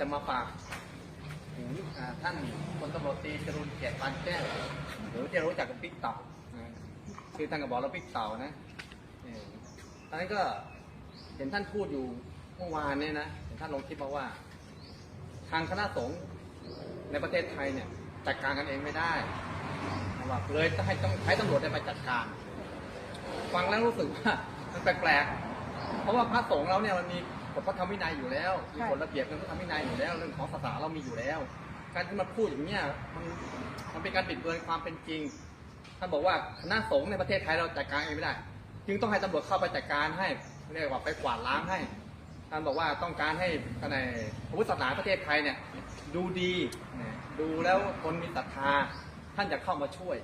จะมาฝากถึงท่านพลตำรวจตรีจรุนเกียรติปานแก้วหรือที่รู้จักกับปิ๊กเต่าคือท่านก็บอกเราปิ๊กเต่านะตอนนั้นก็เห็นท่านพูดอยู่เมื่อวานเนี่ยนะเห็นท่านลงคลิปมาว่า ทางคณะสงฆ์ในประเทศไทยเนี่ยจัดการกันเองไม่ได้ว่าเลยต้องให้ต้องใช้ตำรวจไปจัดการ ฟังแล้วรู้สึกว่ามันแปลกๆเพราะว่าพระสงฆ์เราเนี่ยมันมี ฎพระธรรมวินัยอยู่แล้วมีกฎระเบียบเรื่องพระธรรมวินัยอยู่แล้ว เรื่องของศาสนาเรามีอยู่แล้ว การที่มาพูดอย่างเนี้ยมันมันเป็นการบิดเบือนความเป็นจริงท่านบอกว่าคณะสงฆ์ในประเทศไทยเราจัดการเองไม่ได้ จึงต้องให้ตำรวจเข้าไปจัดการให้เรียกว่าไปกวาดล้างให้ท่านบอกว่าต้องการให้ในพระพุทธศาสนาประเทศไทยเนี่ยดูดีนะดูแล้วคนมีศรัทธาท่านจะเข้ามาช่วย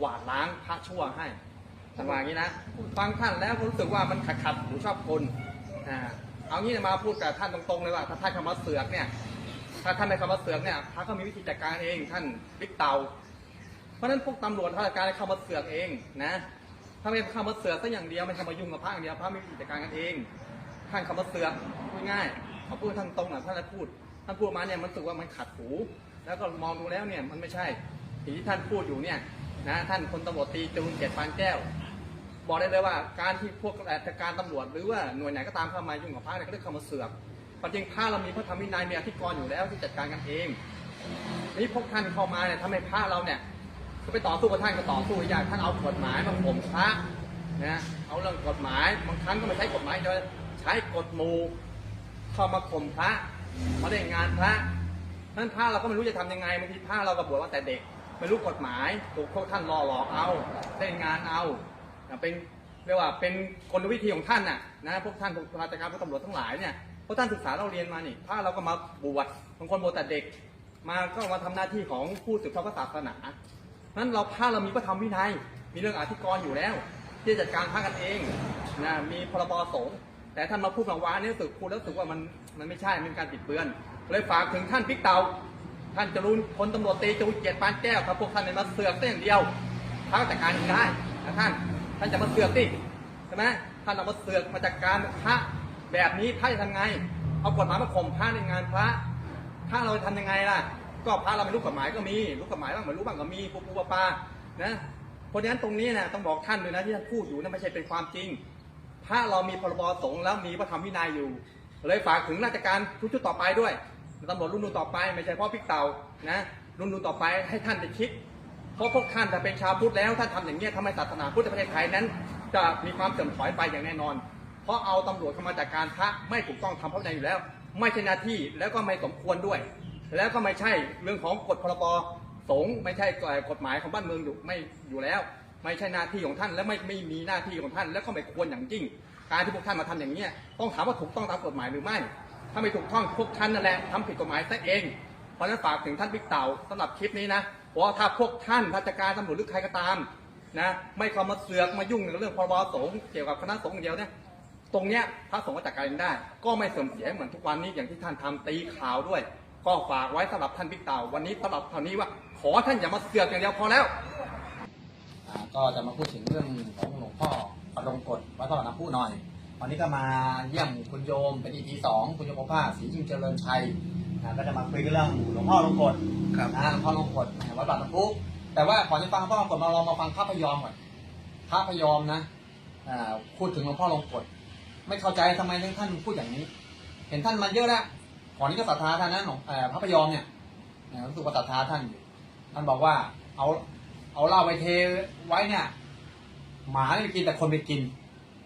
กวาดล้างพระชั่วให้ท่านว่าอย่างนี้นะ ฟังท่านแล้วก็รู้สึกว่ามันขัดขัดหูชอบคนอ่า เอางี้มาพูดกับท่านตรงๆเลยว่าถ้าท่านเข้ามาเสือกเนี่ย ถ้าท่านไม่เข้าเสือกเนี่ยพระก็มีวิธีจัดการเองท่านบิ๊กเตา เพราะฉะนั้นพวกตำรวจราชการเข้ามาเสือกเองนะถ้าไม่เข้ามาเสือกซะอย่างเดียวไม่เข้ามายุ่งกับพระอย่างเดียวพระไม่มีกิจการกันเอง ท่านเข้ามาเสือกพูดง่ายเขาพูดท่านตรงนะท่านพูดท่านพูดมาเนี่ยมันสึกว่ามันขัดหูแล้วก็มองดูแล้วเนี่ยมันไม่ใช่สิ่งที่ท่านพูดอยู่เนี่ยนะท่านพลตำรวจตีจรุนเกียรติปานแก้ว บอกได้เลยว่าการที่พวกราชการตำรวจหรือว่าหน่วยไหนก็ตามเข้ามายุ่งกับพระเนี่ยก็เรียกเข้ามาเสือกความจริงพระเรามีพระธรรมวินัยมีอธิกรณ์อยู่แล้วที่จัดการกันเองนี่พวกท่านเข้ามาเนี่ยทำให้พระเราเนี่ยก็ไปต่อสู้กับท่านก็ต่อสู้ยากท่านเอากฎหมายมาข่มพระนะเอาเรื่องกฎหมายบางครั้งก็ไม่ใช้กฎหมายโดยใช้กฎหมู่เข้ามาข่มพระมาเล่นงานพระนั้นพระเราก็ไม่รู้จะทำยังไงบางทีพระเราก็บวชมาแต่เด็กไม่รู้กฎหมายถูกพวกท่านล่อหลอกเอาเล่นงานเอา เป็นเรียกว่าเป็นกลวิธีของท่านน่ะนะพวกท่านพวกราชการพวกตำรวจทั้งหลายเนี่ยพวกท่านศึกษาเราเรียนมานี่พระเราก็มาบวชบางคนบวชแต่เด็ก มาก็มาทำหน้าที่ของผู้สืบทอดศาสนานั้นเราพระเรามีพระธรรมวินัยมีเรื่องอธิกรณ์อยู่แล้ว ที่จัดการพระกันเองนะมีพรบสงฆ์แต่ท่านมาพูดบางวานี่รู้สึกพูดแล้วรู้สึกว่ามันมันไม่ใช่เป็นการปิดเบือน เลยฝากถึงท่านพิกเตาท่านจรูนพลตำรวจตีจรูนเกียรติปานแก้วครับพวกท่านเนี่ยมาเสือกแต่อย่างเดียวพระก็จัดการได้นะท่าน ท่านจะมาเสือกสิใช่ไหมท่านเอามาเสือกมาจัดการพระแบบนี้พระจะทำไง เอากฎหมายมาข่มพระในงานพระ ถ้าเราจะทำยังไงล่ะ ก็พระเราไม่รู้กฎหมายก็มีรู้กฎหมายบ้างไม่รู้บ้างก็มีปูปูปลาปลานะเพราะฉะนั้นตรงนี้นะต้องบอกท่านเลยนะที่ท่านพูดอยู่นั่นไม่ใช่เป็นความจริงพระเรามีพรบสงฆ์แล้วมีพระธรรมวินัยอยู่ เลยฝากถึงราชการทุกชุดต่อไปด้วยตำรวจรุ่นนูนต่อไป ไม่ใช่เพ่อพิกเต่านะรุ่นนูนต่อไปให้ท่านไปคิด เพราะพวกท่านถ้าเป็นชาวพุทธแล้วท่านทำอย่างนี้ทำให้ศาสนาพุทธประเทศไทยนั้น จะมีความเสื่อมถอยไปอย่างแน่นอน เพราะเอาตำรวจเข้ามาจัดการพระไม่ถูกต้องทำพระวินัยอยู่แล้ว ไม่ใช่หน้าที่แล้วก็ไม่สมควรด้วย แล้วก็ไม่ใช่เรื่องของกฎพรบสงฆ์ไม่ใช่กฎหมายของบ้านเมืองอยู่ไม่อยู่แล้ว ไม่ใช่หน้าที่ของท่านและไม่ไม่มีหน้าที่ของท่าน แล้วก็ไม่ควรอย่างยิ่ง การที่พวกท่านมาทำอย่างนี้ต้องถามว่าถูกต้องตามกฎหมายหรือไม่ ถ้าไม่ถูกต้องพวกท่านนั่นแหละทำผิดกฎหมายซะเอง เพราะฉะนั้นฝากถึงท่านบิ๊กเต่าสำหรับคลิปนี้นะเพราะว่าถ้าพวกท่านราชการตำรวจหรือใครก็ตามนะไม่เข้ามาเสือกมายุ่งในเรื่องพรบสงฆ์เกี่ยวกับคณะสงฆ์อย่างเดียวเนี่ยตรงเนี้ยพระสงฆ์ก็จัดการเองได้ ก็ไม่เสื่อมเสียเหมือนทุกวันนี้อย่างที่ท่านทำตีข่าวด้วย ก็ฝากไว้สำหรับท่านบิ๊กเต่าวันนี้สำหรับเท่านี้ว่า ขอท่านอย่ามาเสือกอย่างเดียวพอแล้ว อ่าก็จะมาพูดถึงเรื่องของหลวงพ่อปรงกฎวัดพระบาทน้ำพุหน่อย วันนี้ก็มาเยี่ยมคุณโยมเป็น EP สองคุณโยมโอภาสศรีจิงเจริญชัย อ่าก็จะมาคุยกันเรื่องหลวงพ่อลงกฎครับ นะหลวงพ่อลงกฎวัดบาทน้ำพุแต่ว่าก่อนจะฟังหลวงพ่อลงกฎมาลองมาฟังพระพยอมก่อนพระพยอมนะอ่าพูดถึงหลวงพ่อลงกฎไม่เข้าใจทำไมท่านพูดอย่างนี้ เห็นท่านมาเยอะแล้วก่อนนี้ก็ศรัทธาท่านนะหลวงเอ่อพระพยอมเนี่ยเนี่ยรู้สึกว่าศรัทธาท่านอยู่ท่านบอกว่าเอาเอาเหล้าไปเทไว้เนี่ย หมาไม่ไปกินแต่คนไปกิน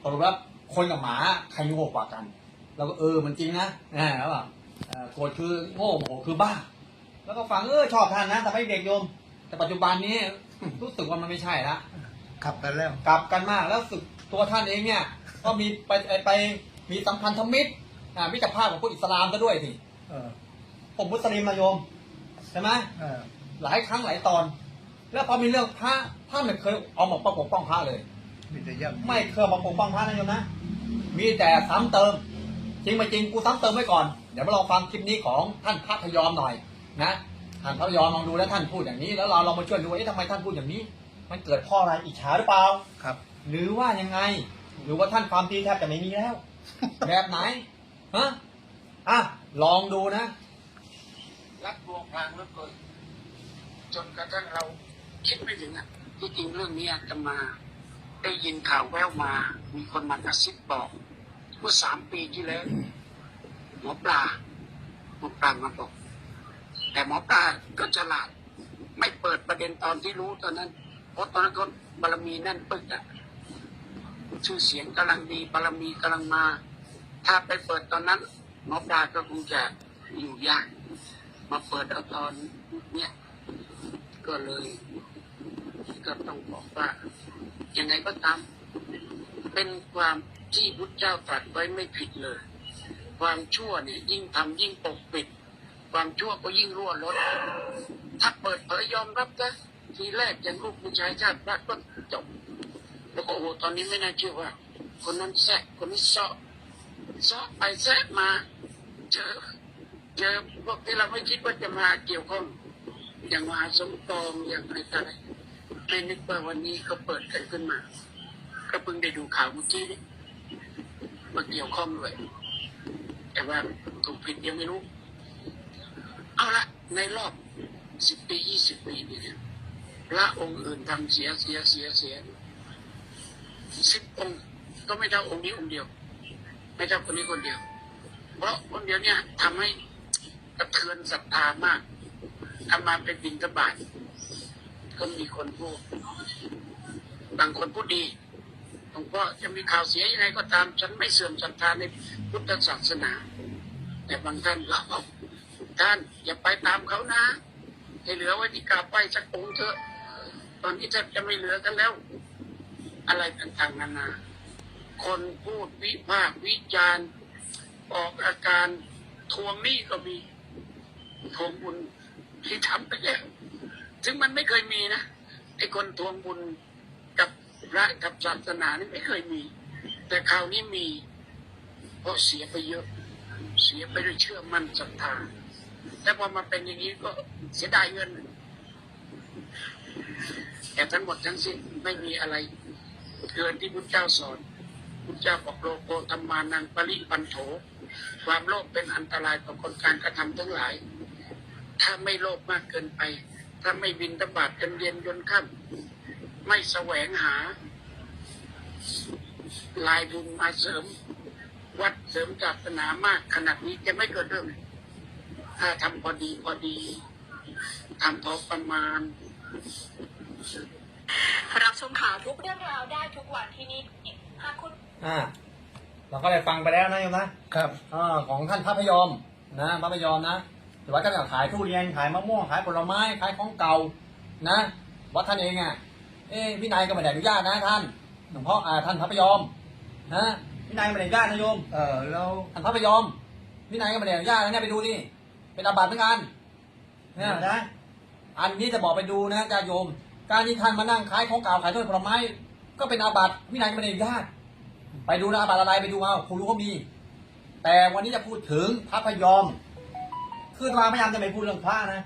สรุปแล้วคนกับหมาใครโง่กว่ากัน แล้วก็เออมันจริงนะแหมแล้วแบบ เอ่อโกรธคือโง่โมโหคือบ้า แล้วก็ฟังเออชอบท่านนะแต่ไม่เด็กโยม แต่ปัจจุบันนี้ รู้สึกว่ามันไม่ใช่ละขับกันแล้ว กลับกันมากแล้วรู้สึกตัวท่านเองเนี่ย ก็มีไปไปไปมีสัมพันธมิตรอ่ามิตรภาพของพวกอิสลามก็ด้วยสิเออผมมุสลิมนะโยมใช่ไหมเออหลายครั้งหลายตอน แล้วพอมีเรื่องพระท่านไม่เคยเอามาปกป้องพระเลย มีแต่ย่ำไม่เคยมาปกป้องพระนะโยมนะ มีแต่ซ้ำเติม จริงไม่จริงกูซ้ำเติมไว้ก่อนเดี๋ยวมาลองฟังคลิปนี้ของท่านพระพยอมหน่อยนะท่านพระพยอมลองดูแล้วท่านพูดอย่างนี้ แล้วเราลองมาช่วยดูว่าเอ๊ะทำไมท่านพูดอย่างนี้ มันเกิดเพ่ออะไรอิจฉาหรือเปล่าครับ หรือว่ายังไง หรือว่าท่านความดีแทบจะไม่มีแล้ว แบบไหนฮะอะลองดูนะรักดวงพรางเหลือเกินจนกระทั่งเราคิดไม่ถึงอะที่จริงเรื่องนี้อาจะมา ได้ยินข่าวแววมา มีคนมากระซิบบอก เมื่อสามปีที่แล้ว หมอปลาหมอปลามาบอก แต่หมอปลาก็ฉลาด ไม่เปิดประเด็นตอนที่รู้ตอนนั้นเพราะตอนนั้นก็บารมีแน่นปึกอะชื่อเสียงกำลังดีบารมีกำลังมา ถ้าไปเปิดตอนนั้นหมอปลาก็คงจะอยู่ยาก มาเปิดเอาตอนเนี้ยก็เลยก็ต้องบอกว่ายังไงก็ตาม เป็นความที่พุทธเจ้าตรัสไว้ไม่ผิดเลย ความชั่วเนี่ยยิ่งทำยิ่งปกปิด ความชั่วก็ยิ่งรั่วลด ถ้าเปิดเผยยอมรับนะทีแรกย่างลูกผู้ชายชาติพระก็จบ แล้วก็โอ้โหตอนนี้ไม่น่าเชื่อว่า คนนั้นแซะคนนี้ซ้อซ้อไปแซะมา เจอ เจอพวกที่เราไม่คิดว่าจะมาเกี่ยวข้องอย่างมหาสมปองอย่างอะไรต่ออะไรไม่นึกว่าวันนี้เขาเปิดกันขึ้นมา ก็เพิ่งได้ดูข่าวเมื่อกี้นี่มาเกี่ยวข้องด้วย แต่ว่าถูกผิดยังไม่รู้ เอาละในรอบสิบปียี่สิบปีเนี่ยพระองค์อื่นทำเสียเสียเสียเสียสิบองค์ก็ไม่เท่าองค์นี้องค์เดียว ไม่เท่าคนนี้คนเดียว เพราะคนเดียวเนี่ยทำให้กระเทือนศรัทธามากทำมาเป็นบินทบาทก็มีคนพูดบางคนพูดดี ลวงพ่อจะมีข่าวเสียยังไงก็ตาม ฉันไม่เสื่อมศรัทธาในพุทธศาสนา แต่บางท่านเราเอาท่านอย่าไปตามเขานะให้เหลือไว้ที่กาไหว้สักองค์เถอะ ตอนนี้แทบจะไม่เหลือกันแล้ว อะไรต่างๆนานา คนพูดวิพากษ์วิจารณ์ออกอาการทวงหนี้ก็มีทวงบุญที่ทำไปแล้วซึ่งมันไม่เคยมีนะไอ้คนทวงบุญ พระกับศาสนานี่ไม่เคยมี แต่คราวนี้มีเพราะเสียไปเยอะ เสียไปด้วยเชื่อมั่นศรัทธาแต่พอมาเป็นอย่างนี้ก็เสียดายเงิน แต่ทั้งหมดทั้งสิ้นไม่มีอะไรเกินที่พุทธเจ้าสอนพุทธเจ้าบอกโลโกธรรมานังปริปันโถ ความโลภเป็นอันตรายต่อคนการกระทำทั้งหลาย ถ้าไม่โลภมากเกินไป ถ้าไม่บินตบาดกันเย็นจนค่ำ ไม่แสวงหา ลายบุญมาเสริม วัดเสริมศาสนามากขนาดนี้จะไม่เกิดเรื่อง ถ้าทำพอดีพอดีทำพอประมาณรับชมข่าวทุกเรื่องราวได้ทุกวันที่นี่หากคุณอ่าเราก็ได้ฟังไปแล้วนะโยมนะครับอ่าของท่านพระพยอมนะพระพยอมนะแต่ว่าท่านก็ขายทุเรียนขายมะม่วงขายผลไม้ขายของเก่านะวัดท่านเองอะ เอ้วินัยก็ไม่ได้อนุญาตนะท่านหลวงพ่ออ่าท่านพระพยอมนะวินัยไม่ได้อนุญาตนะโยมเออแล้วท่านพระพยอมวินัยก็ไม่ได้อนุญาตนะเนี่ยไปดูนี่เป็นอาบัติเหมือนกันเนี่ยนะอันนี้จะบอกไปดูนะญาติโยม การที่ท่านมานั่งขายของเก่าขายถ้วยผลไม้ก็เป็นอาบัติวินัยก็ไม่ได้อนุญาตไปดูนะอาบัติอะไรไปดูเอาครูรู้เขามี แต่วันนี้จะพูดถึงพระพยอมคือมาพยายามจะไม่พูดเรื่องพระนะ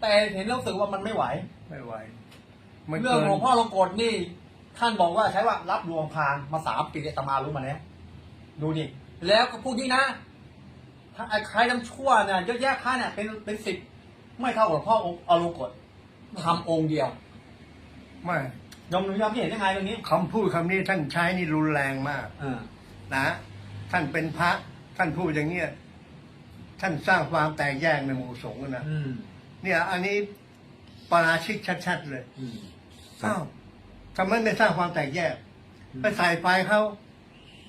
แต่เห็นแล้วรู้สึกว่ามันไม่ไหวไม่ไหว มันเรื่องกิน หลวงพ่อลงกฎนี่ ท่านบอกว่าใช้ว่ารับลวงพรางมาสามปีอาตมารู้มาแล้วดูนี่แล้วก็พูดนี่นะถ้าไอ้ใครทำชั่วเนี่ยเยอะแยะพระเนี่ยเป็นเป็นสิบไม่เท่ากับหลวงพ่อองค์เอาลงกฎทำองค์เดียวไม่ยอมยอมเห็นยังไงตรงนี้คำพูดคำนี้ท่านใช้นี่รุนแรงมากอ่านะท่านเป็นพระท่านพูดอย่างเงี้ยท่านสร้างความแตกแยกในหมู่สงฆ์นะอืมเนี่ย อันนี้ปาราชิกชัดๆเลย อืม อ้าวทำไมไม่สร้างความแตกแยก ไปใส่ไฟเขา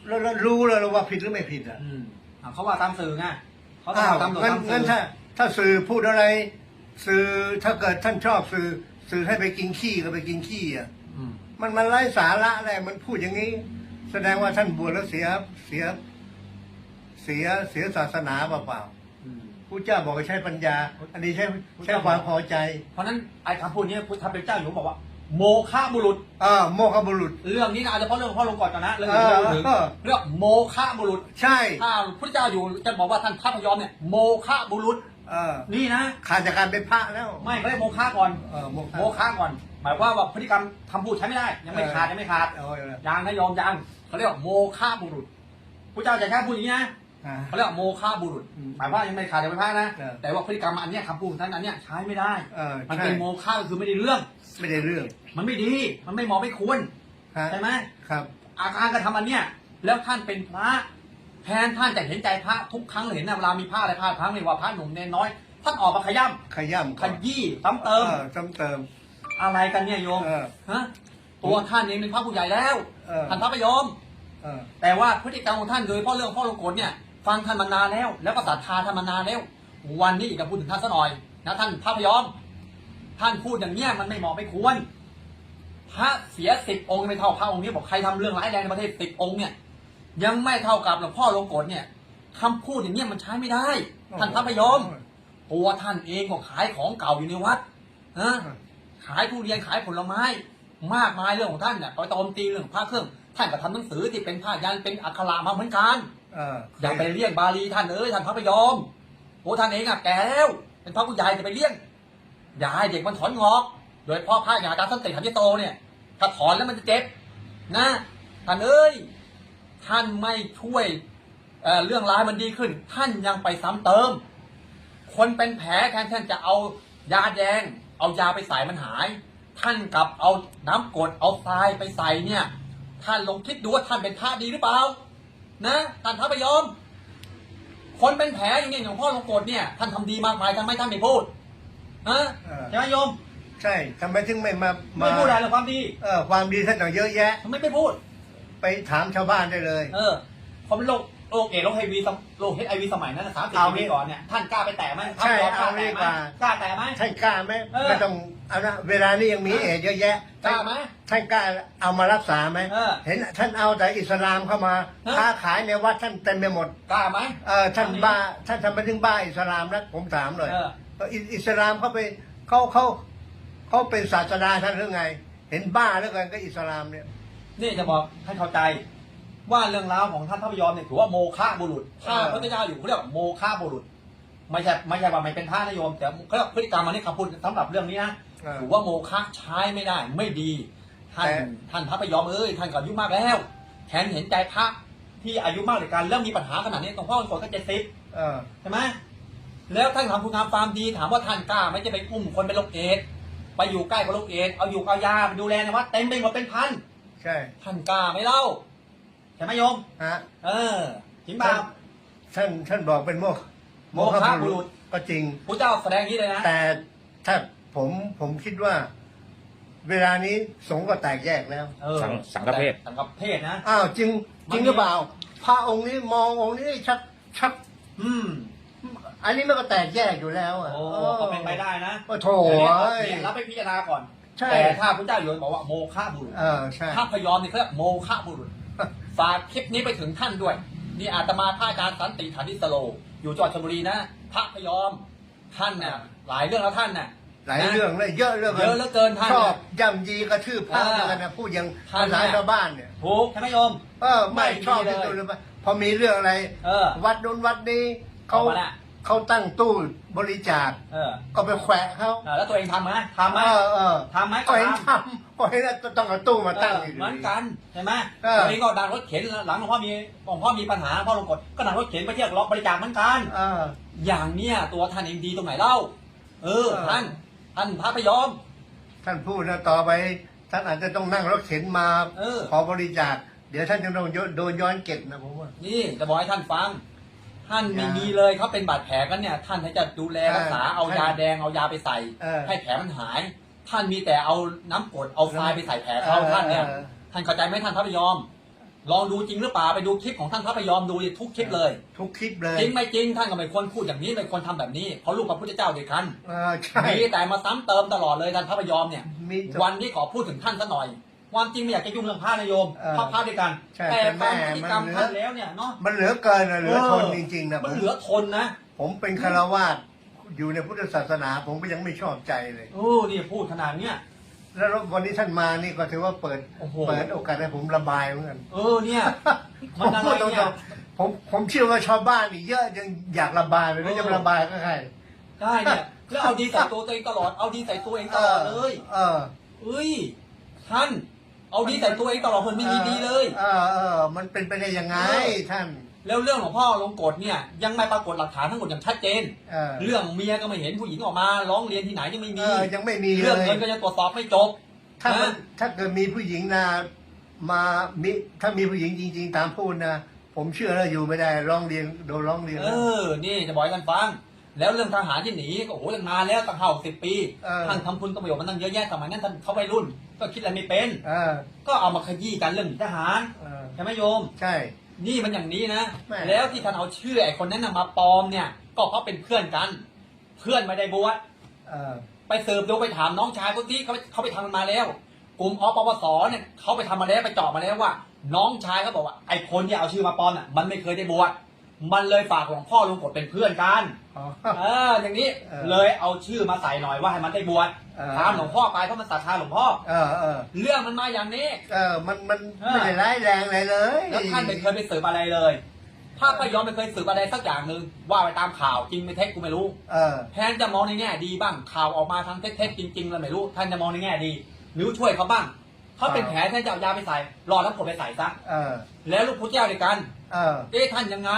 แล้วแล้วรู้เลยว่าผิดหรือไม่ผิดอะอืมอะเขาว่าตามสื่อไงเขาต้องอ้าวว่าตามสื่องั้นตามสื่งั้นอถ้าถ้าสื่อพูดอะไร สื่อถ้าเกิดท่านชอบสื่อ สื่อให้ไปกินขี้ก็ไปกินขี้อะ อืมมันมันไร้สาระแหละมันพูดอย่างนี้ แสดงว่าท่านบวชแล้วเสียเสีย เสียเสียศาสนาเปล่าอืมๆผู้เจ้าบอกให้ใช้ปัญญา อันนี้ใช้ใช้ความพอใจ เพราะฉะนั้นไอ้คำพูดนี้พุทธเป็นเจ้าอยู่บอกว่า โมฆะบุรุษ อ่าโมฆะบุรุษ เรื่องนี้นะเอาเฉพาะเรื่องพ่อลงก่อนก่อนนะเรื่องเอนี้อเราถึงเออ เรื่องโมฆะบุรุษใช่ถ้าพุทธเจ้าอยู่จะบอกว่าท่านพระพยอมเนี่ยโมฆะบุรุษ เออนี่นะ ขาดจากการเป็นพระแล้ว ไม่เขาเรียกโมฆะก่อนเออโมฆะ โมฆะก่อน หมายว่าว่าพฤติกรรมทำพูดใช้ไม่ได้ ยังไม่เออขาดยังไม่ขาดเอาไว้เลยยังนะยอมยังเขาเรียกว่าโมฆะบุรุษพระเจ้าจะแค่พูดอย่างนี้นะอ่า เขาเรียกว่าโมฆะบุรุษ อืมหมายว่ายังไม่ขาดยังไม่พลาดนะ เออ แต่ว่าพฤติกรรมอันเนี้ยคำพูดท่านอันเนี้ยใช้ไม่ได้ เออมันใช่เป็นโมฆะก็คือไม่ได้เรื่อง ไม่ได้เรื่องมันไม่ดี มันไม่เหมาะไม่ควรฮะใช่ไหมครับ อาการกระทำอันเนี้ยแล้วท่านเป็นพระแทนท่านจะเห็นใจพระทุกครั้งเลยเห็นนะเวลามีผ้าอะไรผ้าพังไม่ว่าพระหนุ่มเนนน้อย ท่านออกมาขย้ขย่ำำขก่อนยี้ซ้ำเติม ออซ้ำเติม อะไรกันเนี่ยโยมเออฮะตัวท่านเองเป็นพระผู้ใหญ่แล้วเออ ท่านพระพยอม เออแต่ว่าพฤติกรรมของท่านโดยเฉพาะเรื่องพ่อลงกฎเนี่ยฟังท่านมานานแล้ว แล้วก็ศรัทธาท่านมานานแล้ว วันนี้จะพูดถึงท่านซะหน่อยนะท่านพระพยอม ท่านพูดอย่างเนี้ยมันไม่เหมาะไม่ควรพระเสียสิบองค์ไม่เท่าพระองค์นี้บอกใครทำเรื่องร้ายแรงในประเทศสิบองค์เนี่ย ยังไม่เท่ากับหลวงพ่อลงกฎเนี่ยคำพูดอย่างเนี้ยมันใช้ไม่ได้ ท่านพระพยอมตัวท่านเองก็ขายของเก่าอยู่ในวัดนะขายทุเรียนขายผลไม้ มากมายเรื่องของท่านเนี่ยไปโจมตีเรื่องพระเครื่อง ท่านก็ทำหนังสือที่เป็นผ้ายันเป็นอักขระมาเหมือนกันเอออย่าไปเลี่ยงบาลีท่านเอ้ยท่านพระพยอมโอ้ท่านเองอะแก่แล้วเป็นพระผู้ใหญ่จะไปเลี่ยง อย่าให้เด็กมันถอนงอก โดยพาะพระอย่างอาจารย์สันติขันธิโตเนี่ย ถ้าถอนแล้วมันจะเจ็บนะท่านเอ้ยท่านไม่ช่วยเเรื่องร้ายมันดีขึ้น ท่านยังไปซ้ำเติม คนเป็นแผลแทนท่านจะเอายาแดง เอายาไปใส่มันหาย ท่านกลับเอาน้ำกรดเอาทรายไปใส่เนี่ย ท่านลองคิดดูว่าท่านเป็นพระดีหรือเปล่านะท่านพระพยอม คนเป็นแผลอย่างนี้หลวงพ่อหลวงโกรธเนี่ยท่านทำดีมากมายทำไมท่านไม่พูด ฮะเออใช่ไหมโยมใช่ทำไมถึงไม่มามาไม่พูดอะไรหรอกความดีเออความดีท่านต้องเยอะแยะ ทำไมไม่พูด ไปถามชาวบ้านได้เลย เออพอเป็นโรคโรคเอดส์โรคไฮวีโรคเฮไอวีสมัยนั้นสามสิบเอาปีก่อนเนี่ยท่านกล้าไปแตะไหมใช่ท่นยมกล้าเอาดีแตะไหมกว่า กล้าแตะไหม ท่านกล้าไหมเออไม่ต้องเอานะเวลานี้ยังมีเอดส์เยอะแยะกล้าไหมท่านกล้าเอามารักษาไหมเออเห็นท่านเอาแต่อิสลามเข้ามาเออค้าขายในวัดท่านเต็มไปหมดกล้าไหม เออท่านบ้าท่านทำไมถึงบ้าอิสลามนะผมถามหน่อยเออเอออิอิสลามเขาไปเขาเขาเขาเป็นศาสดาท่านหรือไง เห็นบ้าแล้วกันก็อิสลามเนี่ย นี่จะบอกให้เข้าใจว่าเรื่องราวของท่านพระพยอมเนี่ยถือว่าโมฆะบุรุษถ้าเออพระเจ้าอยู่เขาเรียกว่าโมฆะบุรุษ ไม่ใช่ไม่ใช่ว่าไม่เป็นพระนโยมแต่เขาเรียกพฤติกรรมอันนี้คำพูดสำหรับเรื่องนี้นะเออถือว่าโมฆะใช้ไม่ได้ ไม่ดีท่านแต่ท่านพระพยอมเอ้ยท่านก็อายุมากแล้วแขนเห็นใจพระที่อายุมากเลยกันเริ่มมีปัญหาขนาดนี้ตรงพ่อคนก็เจ็ดสิบเออใช่ไหม แล้วท่านทำคุณงามความดีถามว่าท่านกล้าไหม่จะไปอุ้มคนเป็นโรคเอดส์ไปอยู่ใกล้กับโรคเอดส์เอาอยู่กับยาไปดูแลในวัดเต็มไปหมดเป็นพันใช่ท่านกล้าไหมเล่าใช่ไหมโยมฮะเออจริงเปล่าท่านท่านบอกเป็นโมฆโมฆะบุรุษก็จริงพระเจ้าแสดงอย่างนี้เลยนะแต่ถ้าผมผมคิดว่า เวลานี้สงฆ์ก็แตกแยกแล้วเออสังสังฆเพศสังฆเพศนะอ้าวจริงจริงหรือเปล่าพระองค์นี้มององค์นี้ชักชัก อืม อันนี้มันก็แตกแยกอยู่แล้วอะโอ้เออก็เป็นไปได้นะโอ้โถเดี๋ยวเอ้ยเนี่ยรับไปพิจารณาก่อน ใช่ แต่ถ้าพระเจ้าอยู่บอกว่าโมฆะบุรุษเออใช่พระพยอมนี่เขาเรียกโมฆะบุรุษ ฝากคลิปนี้ไปถึงท่านด้วย นี่อาตมาพระอาจารย์สันติฐานิสโล อยู่จังหวัดชลบุรีนะ พระพยอมท่านน่ะหลายเรื่องแล้วท่านน่ะหลายเรื่องเลยเยอะเรื่องเยอะเหลือเกินท่านชอบน่ะย่ำยีกระทืบพระเออกันนะพูดอย่างท่านภาษาน่ะชาวบ้านเนี่ยถูกใช่ไหมโยมเออไม่ไม่ชอบดีที่เลยสุดเลยปะพอมีเรื่องอะไรเออวัดนู้นวัดนี้เขาออกมาละ เขาตั้งตู้บริจาค เออก็ไปแขวะเขาเออแล้วตัวเองทำไหมทำไหม เออเออทำไหมก็เห็นทำทำก็เห็นต้องเอาตู้มาตั้งเอออยู่เหมือนกันใช่ไหมเออ ตัวเองก็ดันรถเข็นหลังหลวงพ่อมีหลวงพ่อมีปัญหาพ่อลงกดก็ดันรถเข็นไปเที่ยวล็อกบริจาคเหมือนกัน เออ อย่างเนี้ยตัวท่านเองดีตรงไหนเล่า เออเออ ท่านท่านพระพยอม ท่านพูดนะต่อไป ท่านอาจจะต้องนั่งรถเข็นมาเออ ขอบริจาค เดี๋ยวท่านจะต้องโดนย้อนเก็บนะผมว่า นี่จะบอกให้ท่านฟัง ท่านไม่อย่ามีมีเลยเขาเป็นบาดแผลกันเนี่ย ท่านจะดูแลรักษาใช่เอายาแดงเอายาไปใส่เออให้แผลมันหาย ท่านมีแต่เอาน้ำกรดเอาทรายไปใส่แผลเขาเออท่านเนี่ยเออท่านเข้าใจไหมท่านพระพยอม ลองดูจริงหรือเปล่าไปดูคลิปของท่านพระพยอมดูดิทุกคลิปเลย ทุกคลิปเลยจริงไม่จริงท่านก็ไม่ควรพูดอย่างนี้ไม่ควรทำแบบนี้เพราะลูกพระพุทธเจ้าเดียวกันเออใช่มีแต่มาซ้ำเติมตลอดเลยท่านพระพยอมเนี่ยมีวันนี้ขอพูดถึงท่านซะหน่อย ความจริงไม่อยากจะยุ่งเรื่องพระนายโยมเออพระพระด้วยกัน ใช่แต่แต่ฟังแม่พฤติกรรมมันเหลือ ท่านแล้วเนี่ยเนาะมันเหลือเกินนะเหลือทนจริงๆนะผมันมเหลือทนนะผมเป็นคารวาสอยู่ในพุทธศาสนา ผมก็ยังไม่ชอบใจเลย โอ้นี่พูดขนาดเนี้ย แล้ววันนี้ท่านมานี่ก็ถือว่าเปิดโอ้โห เปิดโอกาสให้ผมระบายเหมือนกันเออเนี่ยผมันมอะไรพูดตรเนี่ย งๆผมผมเชื่อว่าชาวบ้านนี่เยอะยังอยากระบายไม่รู้เออ จะระบายก็ใครได้เนี่ยแล้วเอาดีใส่ตัวตัวเองตลอดเอาดีใส่ตัวเองตลอดเลย เออ เอ้ยท่าน เอาดีใส่ตัวเองตลอดคนไม่มีดีเลย เออเออมันเป็นไปได้ยังไงเออท่าน แล้วเรื่องของพ่อลงกฎเนี่ย ยังไม่ปรากฏหลักฐานทั้งหมดอย่างชัดเจน เออ เรื่องเมียก็ไม่เห็นผู้หญิงออกมา ร้องเรียนที่ไหนยังไม่เอมี อยังไม่มีเลเรื่องยเงินก็ยังตรวจสอบไม่จบ ถ้ามันนะ ถ้าเกิดมีผู้หญิงนะมามีถ้ามีผู้หญิงจริง ๆ ตามพูดนะผมเชื่อแล้วอยู่ไม่ได้ร้องเรียนโดนร้องเรียนเออ นี่จะบอกให้กันฟัง แล้วเรื่องทหารที่หนีก็โอ้โหยังนานแล้วตั้งห้าสิบปีเออ ท่านทำคุณประโยชน์มันตั้งเยอะแยะสมัยนั้นท่านเขาวัยรุ่น ก็คิดอะไรไม่เป็น เออก็เอามาขยี้กันเรื่องหนีทหารเออใช่ไหมโยม ใช่ นี่มันอย่างนี้นะ แม่ แล้วที่ท่านเอาชื่อไอ้คนนั้นนะมาปลอมเนี่ย ก็เพราะเป็นเพื่อนกัน เพื่อนไม่ได้บวช เออไปสืบดูไปถามน้องชายคนที่เขาเขาไปทำมันมาแล้ว กลุ่มอปปสเนี่ยเขาไปทำมาแล้วไปเจาะมาแล้วว่า น้องชายเขาบอกว่าไอ้คนที่เอาชื่อมาปลอมน่ะมันไม่เคยได้บวช มันเลยฝากหลวงพ่อลุงกดเป็นเพื่อนกัน อ๋อ เออ อย่างนี้เออเลยเอาชื่อมาใส่หน่อยว่าให้มันได้บวชเออ ตามหลวงพ่อไปเพราะมันศรัทธาหลวงพ่อ เออเออเรื่องมันมาอย่างนี้ เออมันมันเออ ไม่ได้ร้ายแรงอะไรเลยแล้วท่านไม่เคยไปสืบอะไรเลยพระพยอมไม่เคยสืบอะไรสักอย่างหนึ่งว่าไปตามข่าวจริงไม่เท็จกูไม่รู้ เออ แทนจะมองในแง่ดีบ้างข่าวออกมาทางเท็จๆจริงๆแล้วไม่รู้ ท่านจะมองในแง่ดีหรือช่วยเขาบ้างเขาเป็นแผลท่านจะเอายาไปใส่รอแล้วผมไปใส่ซะเออ แล้วลูกพุทธเจ้าด้วยกัน เออ เอ๊ะท่านยังไง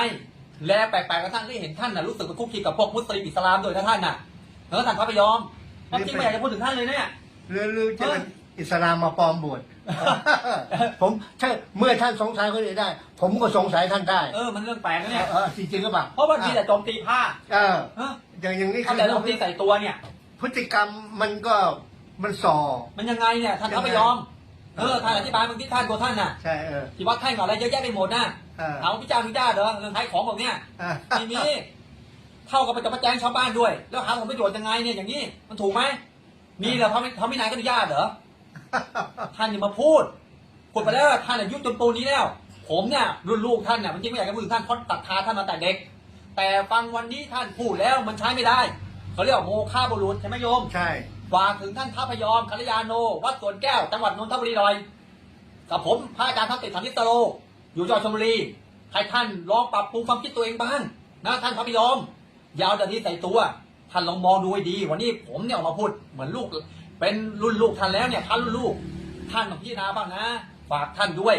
แล้วแปลกๆกระทั่งที่เห็นท่านน่ะรู้สึกเป็นคุกคีกับพวกมุสลิมอิสลามด้วยนะท่านน่ะเออท่านพระพยอมความจริงไม่อยากจะพูดถึงท่านเลยเนี่ยหรือหรือจะเป็นอิสลามมาปลอมบวชผมถ้าเมื่อท่านสงสัยคนอื่นได้ ผมก็สงสัยท่านได้เออมันเรื่องแปลกนะเอเนี่ยอเออจริงๆก็ปล่าเพราะบางทีแต่โจมตีผ้าเออเอออย่างอย่างนี้ท่านแต่โจมตีใส่ตัวเนี่ย พฤติกรรมมันก็มันส่อมันยังไงเนี่ยท่านพระพยอม เออท่านอธิบายบางทีท่านตัวท่านน่ะใช่เออที่วัดท่านก่อนอะไรเยอะแยะไปหมดน่ะเออถามว่าพี่เจ้าพี่เจ้าเหรอเรื่องขายของแบบเนี้ยอะทีนี้เท่ากับไปจะมาแจ้งชาวบ้านด้วย แล้วหาผลประโยชน์ยังไงเนี่ยอย่างนี้มันถูกไหมมีเหรอพระไม่พระไม่นายก็อนุญาตเหรอท่านอย่ามาพูดพูดไปแล้วท่านอายุจนปูนนี้แล้ว ผมเนี่ยรุ่นลูกท่านเนี่ยมันจริงไม่อยากจะพูดถึงท่านเพราะตัดทาท่านมาแต่เด็ก แต่ฟังวันนี้ท่านพูดแล้วมันใช้ไม่ได้เขาเรียกว่าโมฆะบุรุษใช่ไหมโยมใช่ ฝากถึงท่านพระพยอมกัลยาโน วัดสวนแก้ว จังหวัดนนทบุรีหน่อยกับผมพระอาจารย์ทักษิณสันติสโร อยู่จังหวัดชลบุรีให้ท่านลองปรับปรุงความคิดตัวเองบ้างนะท่านพระพยอมอยาวแต่นี้ใส่ตัว ท่านลองมองดูให้ดี วันนี้ผมเนี่ยออกมาพูดเหมือนลูก เป็นรุ่นลูกท่านแล้วเนี่ยท่านรุ่นลูก ท่านต้องพิจารณาบ้างนะ ฝากท่านด้วย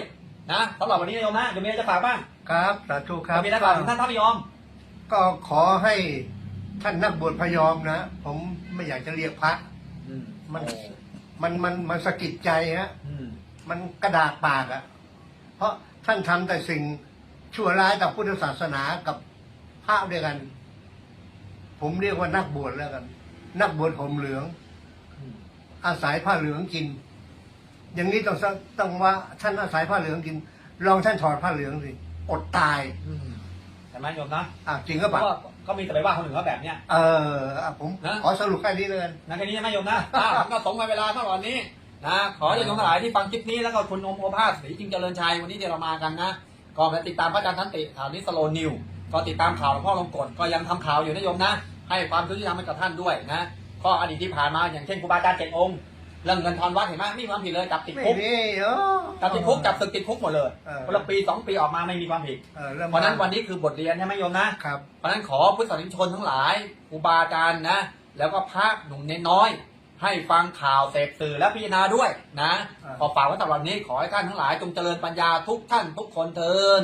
นะสำหรับวันนี้นะโยมนะเดี๋ยวมีอะไรจะฝากบ้างครับสาธุครับมีอะไรฝากถึงท่านพระพยอม ก็ขอให้ท่านนักบวชพยอมนะ ผมไม่อยากจะเรียกพระ มันมันมันมันสะกิดใจฮะ อืมมันกระดาษปากอะ่ะ เพราะท่านทำแต่สิ่งชั่วร้ายกับพุทธศาสนากับพระด้วยกัน ผมเรียกว่านักบวชแล้วกัน นักบวชผมเหลือง อืมอาศัยผ้าเหลืองกิน อย่างนี้ต้องสต้องว่าท่านอาศัยผ้าเหลืองกิน ลองท่านถอดผ้าเหลืองสิ อดตาย อืมใช่ไหมโยมนะอะจริงก็เพปล่าราะว่า ก็มีแต่ไปว่าคนอื่นเขาแบบเนี้ย เอออะผมนะ ขอสรุปแค่นี้เลยนะแค่นี้นะโยมนะอ่าผมก็สงไปเวลาเท่าวันนี้นะขอให้โยมทั้งหลายที่ฟังคลิปนี้แล้วก็คุณอมโอภาสศรีจิงเจริญชัยวันนี้ที่เรามากันนะก็มาติดตามพระอาจารย์ทันติข่าวนี้สโลนิวก็ติดตามข่าวหลวงพ่อลงกฎก็ยังทำข่าวอยู่นะโยมนะ ให้ความยุติธรรมให้กับท่านด้วยนะก็อดีตที่ผ่านมาอย่างเช่นครูบาอาจารย์เจ็ดองค์ เรื่องเงินทอนวัดเห็นไหมไม่มีความผิดเลยจับติดไม่คุกมีเออ จับติดคุกจับศึกติดคุกหมดเลยเออ คนละปีสองปีออกมาไม่มีความผิด เออเริ่มเพราะฉะนั้นวันนี้คือบทเรียนใช่ไหมโยมนะ ครับ เพราะฉะนั้นขอพุทธศาสนิกชนทั้งหลายครูบาอาจารย์นะ แล้วก็พระหนุ่มเนนน้อย ให้ฟังข่าวเสพสื่อและพิจารณาด้วยนะ อ่า ขอฝากไว้สำหรับวันนี้ขอให้ท่านทั้งหลายจงเจริญปัญญาทุกท่านทุกคนเทิน